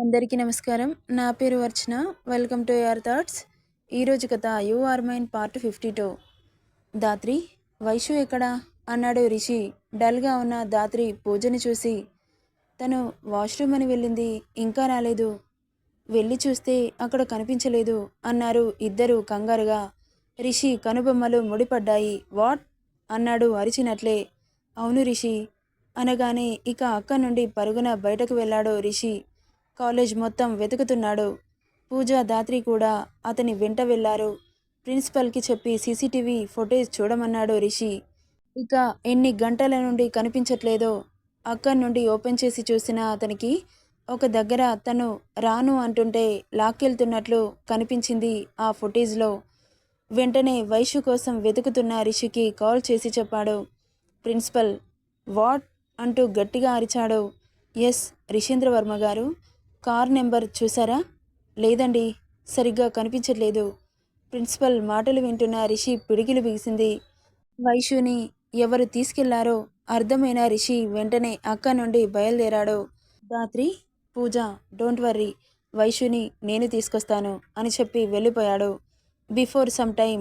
అందరికీ నమస్కారం. నా పేరు Archana. Welcome to your thoughts. ఈరోజు కథ you are mine part fifty two. Dhatri Vaishu ఎక్కడా? అన్నాడు రిషి. డల్గా ఉన్న దాత్రి పూజని చూసి తను వాష్రూమ్ అని వెళ్ళింది ఇంకా రాలేదు. వెళ్ళి చూస్తే అక్కడ కనిపించలేదు అన్నారు ఇద్దరు కంగారుగా. రిషి కనుబొమ్మలు ముడిపడ్డాయి. వాట్? అన్నాడు అరిచినట్లే. అవును రిషి. అనగానే ఇక అక్క నుండి పరుగున బయటకు వెళ్ళాడు రిషి. కాలేజ్ మొత్తం వెతుకుతున్నాడు. పూజా దాత్రి కూడా అతని వెంట వెళ్ళారు ప్రిన్సిపల్కి చెప్పి సీసీటీవీ ఫుటేజ్ చూడమన్నాడు రిషి. ఇక ఎన్ని గంటల నుండి కనిపించట్లేదో అక్కడి నుండి ఓపెన్ చేసి చూసిన అతనికి ఒక దగ్గర తను రాను అంటుంటే లాక్కెళ్తున్నట్లు కనిపించింది ఆ ఫుటేజ్లో. వెంటనే వైషు కోసం వెతుకుతున్న రిషికి కాల్ చేసి చెప్పాడు. Principal what? అంటూ గట్టిగా అరిచాడు. ఎస్ రిషేంద్రవర్మ గారు కార్ నెంబర్ చూసారా? లేదండి సరిగ్గా కనిపించట్లేదు. ప్రిన్సిపల్ మాటలు వింటున్న రిషి పిడికిలు బిగిసింది. వైషుని ఎవరు తీసుకెళ్ళారో అర్థమైన రిషి వెంటనే అక్క నుండి బయలుదేరాడు. రాత్రి పూజ డోంట్ వర్రీ వైషుని నేను తీసుకొస్తాను అని చెప్పి వెళ్ళిపోయాడు. బిఫోర్ సమ్ టైం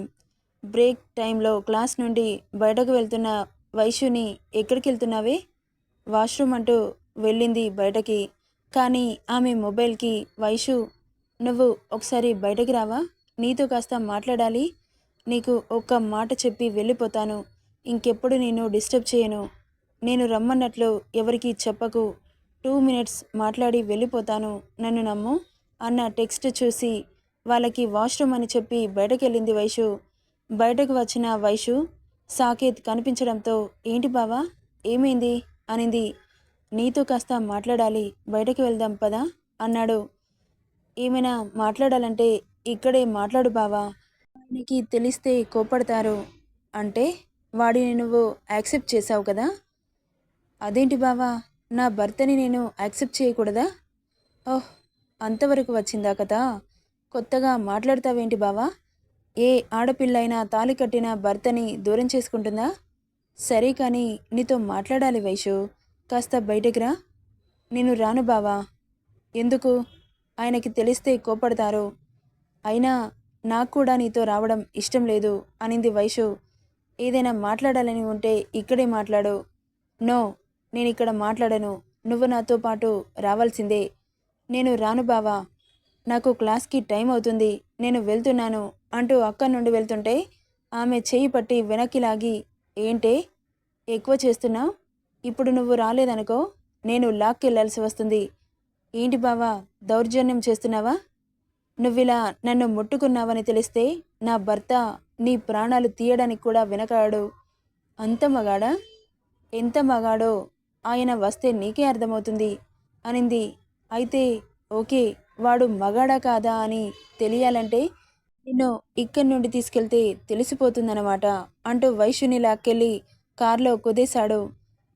బ్రేక్ టైంలో క్లాస్ నుండి బయటకు వెళ్తున్న వైషుని ఎక్కడికి వెళ్తున్నావే వాష్రూమ్ అంటూ వెళ్ళింది బయటకి. కానీ ఆమె మొబైల్కి వైషు నువ్వు ఒకసారి బయటకి రావా? నీతో కాస్త మాట్లాడాలి. నీకు ఒక్క మాట చెప్పి వెళ్ళిపోతాను. ఇంకెప్పుడు నేను డిస్టర్బ్ చేయను. నేను రమ్మన్నట్లు ఎవరికీ చెప్పకు. టూ మినిట్స్ మాట్లాడి వెళ్ళిపోతాను. నన్ను నమ్ము. అన్న టెక్స్ట్ చూసి వాళ్ళకి వాష్రూమ్ అని చెప్పి బయటకెళ్ళింది వైషు. బయటకు వచ్చిన వైషు సాకేత్ కనిపించడంతో ఏంటి బావా? ఏమైంది? అనింది నీతో కాస్త మాట్లాడాలి బయటకు వెళ్దాం పదా? అన్నాడు. ఏమైనా మాట్లాడాలంటే ఇక్కడే మాట్లాడు బావా. ఆయనకి తెలిస్తే కోపడతారు అంటే వాడిని నువ్వు యాక్సెప్ట్ చేసావు కదా? అదేంటి బావా? నా భర్తని నేను యాక్సెప్ట్ చేయకూడదా? ఓహ్ అంతవరకు వచ్చిందా కదా కొత్తగా మాట్లాడతావేంటి బావా? ఏ ఆడపిల్లైనా తాలి కట్టిన భర్తని దూరం చేసుకుంటుందా? సరే కానీ నీతో మాట్లాడాలి వైషు. కాస్త బయటికి రా నేను రాను బావా. ఎందుకు? ఆయనకి తెలిస్తే కోపడతారు అయినా నాకు కూడా నీతో రావడం ఇష్టం లేదు అనింది వైషు. ఏదైనా మాట్లాడాలని ఉంటే ఇక్కడే మాట్లాడు. నో నేను ఇక్కడ మాట్లాడను. నువ్వు నాతో పాటు రావాల్సిందే. నేను రాను బావా. నాకు క్లాస్కి టైం అవుతుంది. నేను వెళ్తున్నాను అంటూ అక్క నుండి వెళ్తుంటే ఆమె చేయి పట్టి వెనక్కి లాగి ఏంటే? ఎక్కువ చేస్తున్నావు? ఇప్పుడు నువ్వు రాలేదనుకో నేను లాక్కెళ్ళాల్సి వస్తుంది. ఏంటి బావా దౌర్జన్యం చేస్తున్నావా? నువ్విలా నన్ను ముట్టుకున్నావని తెలిస్తే నా భర్త నీ ప్రాణాలు తీయడానికి కూడా వెనకాడు అంత మగాడా? ఎంత మగాడో ఆయన వస్తే నీకే అర్థమవుతుంది అనింది. అయితే ఓకే వాడు మగాడా కాదా అని తెలియాలంటే నిన్ను ఇక్కడి నుండి తీసుకెళ్తే తెలిసిపోతుందన్నమాట అంటూ వైశ్యుని లాక్కెళ్ళి కారులో కుదేశాడు.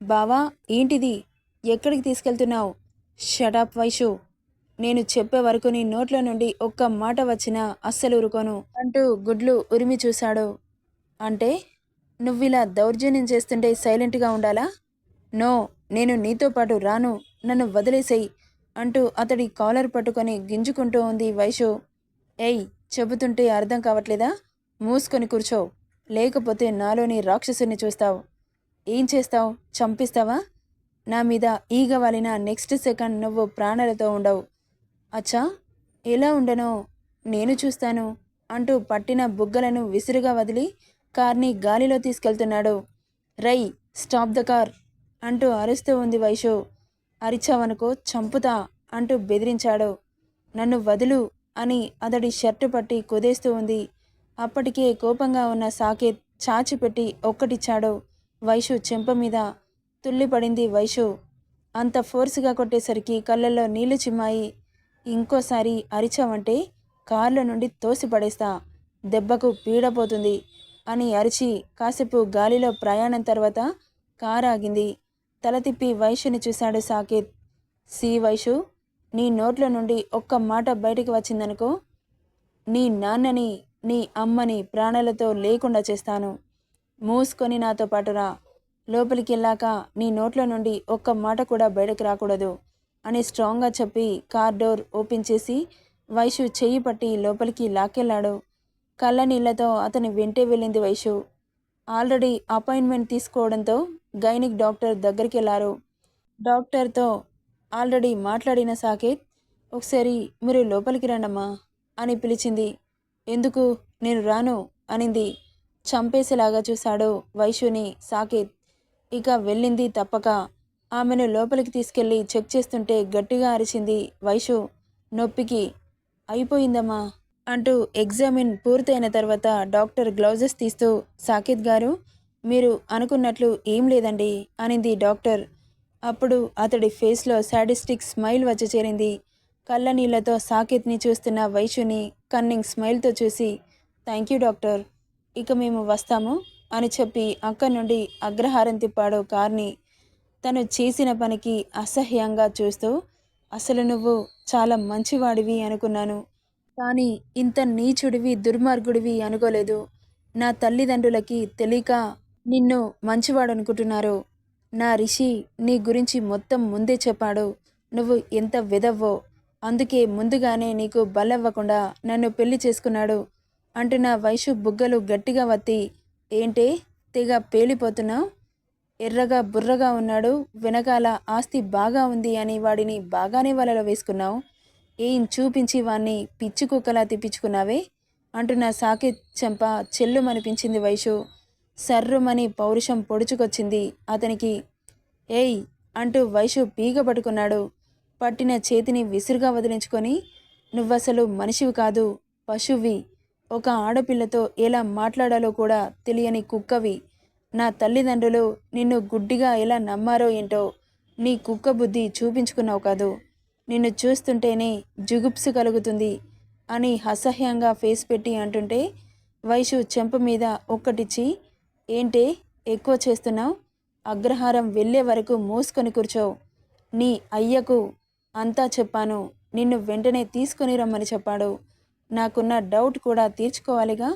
బావా ఏంటిది? ఎక్కడికి తీసుకెళ్తున్నావు? షటాప్ వైషు. నేను చెప్పే వరకు నీ నోట్లో నుండి ఒక్క మాట వచ్చినా అస్సలు ఉరుకోను అంటూ గుడ్లు ఉరిమి చూశాడు. అంటే నువ్విలా దౌర్జన్యం చేస్తుంటే సైలెంట్గా ఉండాలా? నో నేను నీతో పాటు రాను. నన్ను వదిలేసేయి అంటూ అతడి కాలర్ పట్టుకొని గింజుకుంటూ ఉంది వైషు. ఏయ్ చెబుతుంటే అర్థం కావట్లేదా? మూసుకొని కూర్చో. లేకపోతే నాలోని రాక్షసుని చూస్తావు. ఏం చేస్తావు? చంపిస్తావా? నా మీద ఈగ వాలిన నెక్స్ట్ సెకండ్ నువ్వు ప్రాణాలతో ఉండవు. అచ్చా? ఎలా ఉండనో? నేను చూస్తాను అంటూ పట్టిన బుగ్గలను విసురుగా వదిలి కార్ని గాలిలో తీసుకెళ్తున్నాడు. రై స్టాప్ ద కార్ అంటూ అరుస్తూ ఉంది వైషు. అరిచావనుకో చంపుతా అంటూ బెదిరించాడు. నన్ను వదులు అని అతడి షర్టు పట్టి కుదేస్తూ ఉంది. అప్పటికే కోపంగా ఉన్న సాకేత్ చాచిపెట్టి ఒక్కటిచ్చాడు. వైషు చెంప మీద తుల్లిపడింది వైషు. అంత ఫోర్స్గా కొట్టేసరికి కళ్ళల్లో నీళ్ళు చిమ్మాయి ఇంకోసారి అరిచావంటే కార్ల నుండి తోసిపడేస్తా. దెబ్బకు పీడపోతుంది అని అరిచి కాసేపు గాలిలో ప్రయాణం తర్వాత కారు ఆగింది తల తిప్పి వైషుని చూశాడు సాకేత్. సి వైషు నీ నోట్ల నుండి ఒక్క మాట బయటికి వచ్చిందనుకో నీ నాన్నని నీ అమ్మని ప్రాణాలతో లేకుండా చేస్తాను. మూసుకొని నాతో పాటు రా లోపలికి వెళ్ళాక నీ నోట్ల నుండి ఒక్క మాట కూడా బయటకు రాకూడదు అని స్ట్రాంగ్గా చెప్పి కార్ డోర్ ఓపెన్ చేసి వైషు చెయ్యి పట్టి లోపలికి లాక్కెళ్ళాడు. కళ్ళ నీళ్ళతో అతని వెంటే వెళ్ళింది వైషు. ఆల్రెడీ అపాయింట్మెంట్ తీసుకోవడంతో గైనిక్ డాక్టర్ దగ్గరికి వెళ్ళారు. డాక్టర్తో ఆల్రెడీ మాట్లాడిన సాకేత్ ఒకసారి మీరు లోపలికి రండమ్మా అని పిలిచింది. ఎందుకు? నేను రాను అనింది. చంపేసేలాగా చూశాడు వైశుని సాకేత్. ఇక వెళ్ళింది తప్పక. ఆమెను లోపలికి తీసుకెళ్ళి చెక్ చేస్తుంటే గట్టిగా అరిచింది వైషు నొప్పికి. అయిపోయిందమ్మా అంటూ ఎగ్జామిన్ పూర్తయిన తర్వాత డాక్టర్ గ్లౌజెస్ తీస్తూ సాకేత్ గారు మీరు అనుకున్నట్లు ఏం లేదండి అనింది డాక్టర్. అప్పుడు అతడి ఫేస్లో సాడిస్టిక్ స్మైల్ వచ్చి చేరింది. కళ్ళ నీళ్ళతో సాకేత్ని చూస్తున్న వైషుని కన్నింగ్ స్మైల్తో చూసి థ్యాంక్ యూ డాక్టర్. ఇక మేము వస్తాము అని చెప్పి అక్కడి నుండి అగ్రహారం తిప్పాడు కార్ని తను చేసిన పనికి అసహ్యంగా చూస్తూ అసలు నువ్వు చాలా మంచివాడివి అనుకున్నాను కానీ ఇంత నీచుడివి దుర్మార్గుడివి అనుకోలేదు. నా తల్లిదండ్రులకి తెలియక నిన్ను మంచివాడు అనుకుంటున్నారు నా రిషి నీ గురించి మొత్తం ముందే చెప్పాడు. నువ్వు ఎంత విధవ్వో అందుకే ముందుగానే నీకు బలవ్వకుండా నన్ను పెళ్ళి చేసుకున్నాడు. అంటున్న వైషు బుగ్గలు గట్టిగా వత్తి ఏంటే తెగ పేలిపోతున్నావు? ఎర్రగా బుర్రగా ఉన్నాడు వెనకాల ఆస్తి బాగా ఉంది అని వాడిని బాగానే వలలో వేసుకున్నావు. ఏం చూపించి వాణ్ణి పిచ్చి కుక్కలా తిప్పించుకున్నావే? అంటున్న సాకిత్ చెంప చెల్లుమనిపించింది వైషు సర్రుమని పౌరుషం పొడుచుకొచ్చింది అతనికి. ఏయ్! అంటూ వైషు పీగ పట్టుకున్నాడు పట్టిన చేతిని విసురుగా వదిలించుకొని నువ్వసలు మనిషివి కాదు పశువి. ఒక ఆడపిల్లతో ఎలా మాట్లాడాలో కూడా తెలియని కుక్కవి. నా తల్లిదండ్రులు నిన్ను గుడ్డిగా ఎలా నమ్మారో ఏంటో నీ కుక్క బుద్ధి చూపించుకున్నావు కాదు. నిన్ను చూస్తుంటేనే జుగుప్సు కలుగుతుంది అని అసహ్యంగా ఫేస్ పెట్టి అంటుంటే వైషు చెంప మీద ఒక్కటిచ్చి ఏంటే ఎక్కువ చేస్తున్నావు? అగ్రహారం వెళ్ళే వరకు మూసుకొని కూర్చోవు. నీ అయ్యకు అంతా చెప్పాను. నిన్ను వెంటనే తీసుకొని రమ్మని చెప్పాడు. నాకున్న డౌట్ కూడా తీర్చుకోవాలిగా.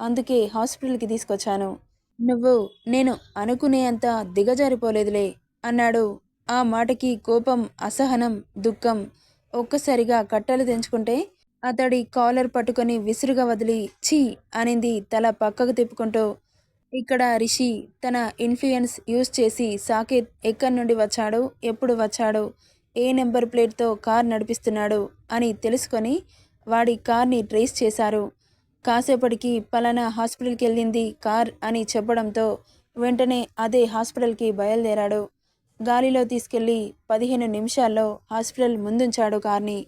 అందుకే హాస్పిటల్కి తీసుకొచ్చాను. నువ్వు నేను అనుకునేంత దిగజారిపోలేదులే అన్నాడు. ఆ మాటకి కోపం అసహనం దుఃఖం ఒక్కసారిగా కట్టలు తెంచుకుంటే అతడి కాలర్ పట్టుకొని విసురుగా వదిలి ఛీ అనింది తల పక్కకు తిప్పుకుంటూ. ఇక్కడ రిషి తన ఇన్ఫ్లుయెన్స్ యూజ్ చేసి సాకేత్ ఎక్కడి నుండి వచ్చాడు ఎప్పుడు వచ్చాడు ఏ నెంబర్ ప్లేట్తో కార్ నడిపిస్తున్నాడు అని తెలుసుకొని వాడి కార్ని ట్రేస్ చేశారు. కాసేపటికి పలానా హాస్పిటల్కి వెళ్ళింది కార్ అని చెప్పడంతో వెంటనే అదే హాస్పిటల్కి బయలుదేరాడు. గాలిలో తీసుకెళ్ళి పదిహేను నిమిషాల్లో హాస్పిటల్ ముందుంచాడు కార్ని.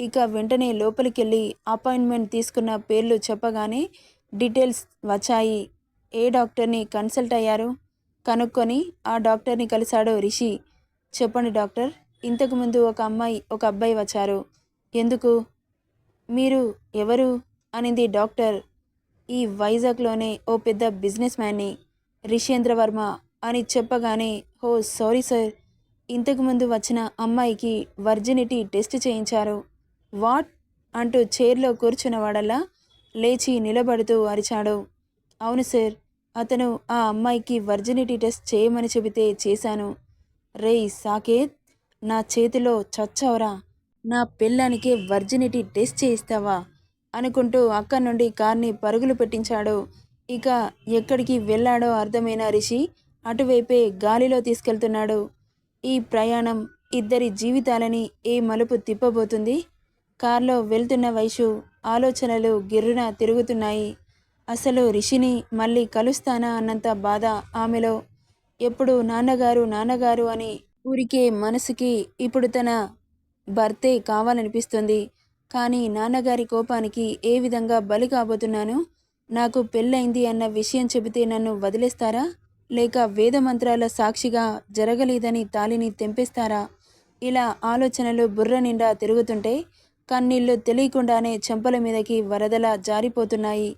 ఇక వెంటనే లోపలికెళ్ళి అపాయింట్మెంట్ తీసుకున్న పేర్లు చెప్పగానే డీటెయిల్స్ వచ్చాయి. ఏ డాక్టర్ని కన్సల్ట్ అయ్యారు? కనుక్కొని ఆ డాక్టర్ని కలిశాడు రిషి. చెప్పండి డాక్టర్ ఇంతకుముందు ఒక అమ్మాయి ఒక అబ్బాయి వచ్చారు. ఎందుకు? మీరు ఎవరు? అనింది డాక్టర్. ఈ వైజాగ్లోనే ఓ పెద్ద బిజినెస్ మ్యాన్ని రిషేంద్ర వర్మ అని చెప్పగానే హో సారీ సార్. ఇంతకుముందు వచ్చిన అమ్మాయికి వర్జినిటీ టెస్ట్ చేయించారు. వాట్? అంటూ చైర్లో కూర్చున్నవాడల్లా లేచి నిలబడుతూ అరిచాడు. అవును సార్ అతను ఆ అమ్మాయికి వర్జినిటీ టెస్ట్ చేయమని చెబితే చేశాను. రేయ్ సాకేత్ నా చేతిలో చచ్చవరా. నా పెళ్ళానికి వర్జినిటీ టెస్ట్ చేయిస్తావా? అనుకుంటూ అక్కడి నుండి కార్ని పరుగులు పెట్టించాడు. ఇక ఎక్కడికి వెళ్ళాడో అర్థమైన రిషి అటువైపే గాలిలో తీసుకెళ్తున్నాడు. ఈ ప్రయాణం ఇద్దరి జీవితాలని ఏ మలుపు తిప్పబోతుంది? కార్లో వెళ్తున్న వైషు ఆలోచనలు గిర్రున తిరుగుతున్నాయి. అసలు రిషిని మళ్ళీ కలుస్తానా అన్నంత బాధ ఆమెలో. ఎప్పుడు నాన్నగారు నాన్నగారు అని ఊరికే మనసుకి ఇప్పుడు తన భర్తే కావాలనిపిస్తుంది. కానీ నాన్నగారి కోపానికి ఏ విధంగా బలి కాబోతున్నాను? నాకు పెళ్ళైంది అన్న విషయం చెబితే నన్ను వదిలేస్తారా? లేక వేదమంత్రాల సాక్షిగా జరగలేదని తాలిని తెంపేస్తారా? ఇలా ఆలోచనలు బుర్ర నిండా తిరుగుతుంటే కన్నీళ్ళు తెలియకుండానే చెంపల మీదకి వరదలా జారిపోతున్నాయి.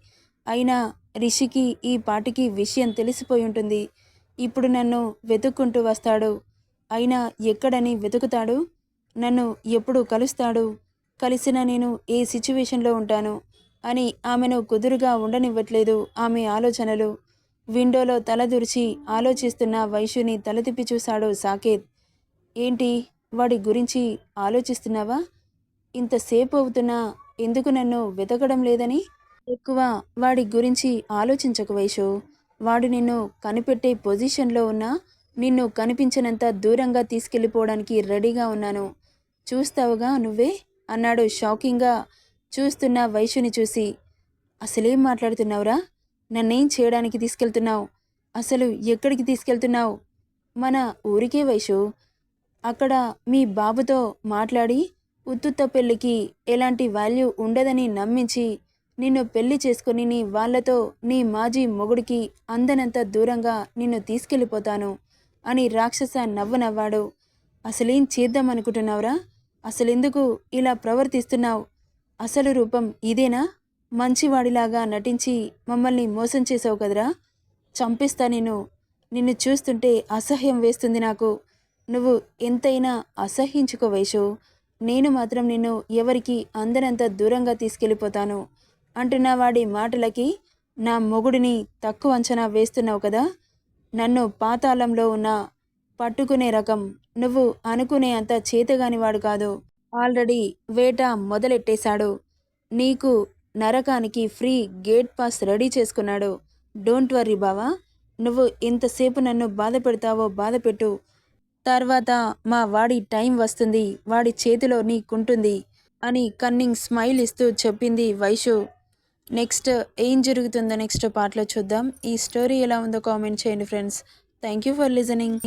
అయినా రిషికి ఈ పాటికి విషయం తెలిసిపోయి ఉంటుంది. ఇప్పుడు నన్ను వెతుక్కుంటూ వస్తాడు. అయినా ఎక్కడని వెతుకుతాడు? నన్ను ఎప్పుడు కలుస్తాడు? కలిసిన నేను ఏ సిచ్యువేషన్లో ఉంటాను? అని ఆమెను కుదురుగా ఉండనివ్వట్లేదు ఆమె ఆలోచనలు. విండోలో తలదురిచి ఆలోచిస్తున్న వైశ్యుని తల తిప్పి చూశాడు సాకేత్. ఏంటి? వాడి గురించి ఆలోచిస్తున్నావా? ఇంతసేపు అవుతున్నా ఎందుకు నన్ను వెతకడం లేదని? ఎక్కువ వాడి గురించి ఆలోచించకు వైషు వాడు నిన్ను కనిపెట్టే పొజిషన్లో ఉన్నా నిన్ను కనిపించినంత దూరంగా తీసుకెళ్ళిపోవడానికి రెడీగా ఉన్నాను. చూస్తావుగా నువ్వే? అన్నాడు షాకింగ్గా. చూస్తున్న వైశ్యుని చూసి అసలేం మాట్లాడుతున్నావురా? నన్నేం చేయడానికి తీసుకెళ్తున్నావు? అసలు ఎక్కడికి తీసుకెళ్తున్నావు? మన ఊరికే వైషు అక్కడ మీ బాబుతో మాట్లాడి ఉత్తుత్త పెళ్ళికి ఎలాంటి వాల్యూ ఉండదని నమ్మించి నిన్ను పెళ్ళి చేసుకుని నీ వాళ్ళతో నీ మాజీ మొగుడికి అందనంత దూరంగా నిన్ను తీసుకెళ్ళిపోతాను అని రాక్షస నవ్వు నవ్వాడు. అసలేం చేద్దామనుకుంటున్నావురా అసలెందుకు ఇలా ప్రవర్తిస్తున్నావు? అసలు రూపం ఇదేనా? మంచివాడిలాగా నటించి మమ్మల్ని మోసం చేసావు కదరా? చంపిస్తా నేను నిన్ను చూస్తుంటే అసహ్యం వేస్తుంది నాకు. నువ్వు ఎంతైనా అసహ్యించుకోవేషు నేను మాత్రం నిన్ను ఎవరికి అందరంత దూరంగా తీసుకెళ్ళిపోతాను. అంటున్న వాడి మాటలకి నా మొగుడిని తక్కువ అంచనా వేస్తున్నావు కదా? నన్ను పాతాళంలో ఉన్న పట్టుకునే రకం నువ్వు అనుకునే అంత చేతగానివాడు కాదు. ఆల్రెడీ వేట మొదలెట్టేశాడు. నీకు నరకానికి ఫ్రీ గేట్ పాస్ రెడీ చేసుకున్నాడు. డోంట్ వర్రీ బావా. నువ్వు ఎంతసేపు నన్ను బాధ పెడతావో బాధ పెట్టు తర్వాత మా వాడి టైం వస్తుంది. వాడి చేతిలో నీకుంటుంది అని కన్నింగ్ స్మైల్ ఇస్తూ చెప్పింది వైషు. నెక్స్ట్ ఏం జరుగుతుందో నెక్స్ట్ పాటలో చూద్దాం. ఈ స్టోరీ ఎలా ఉందో కామెంట్ చేయండి friends. Thank you for listening.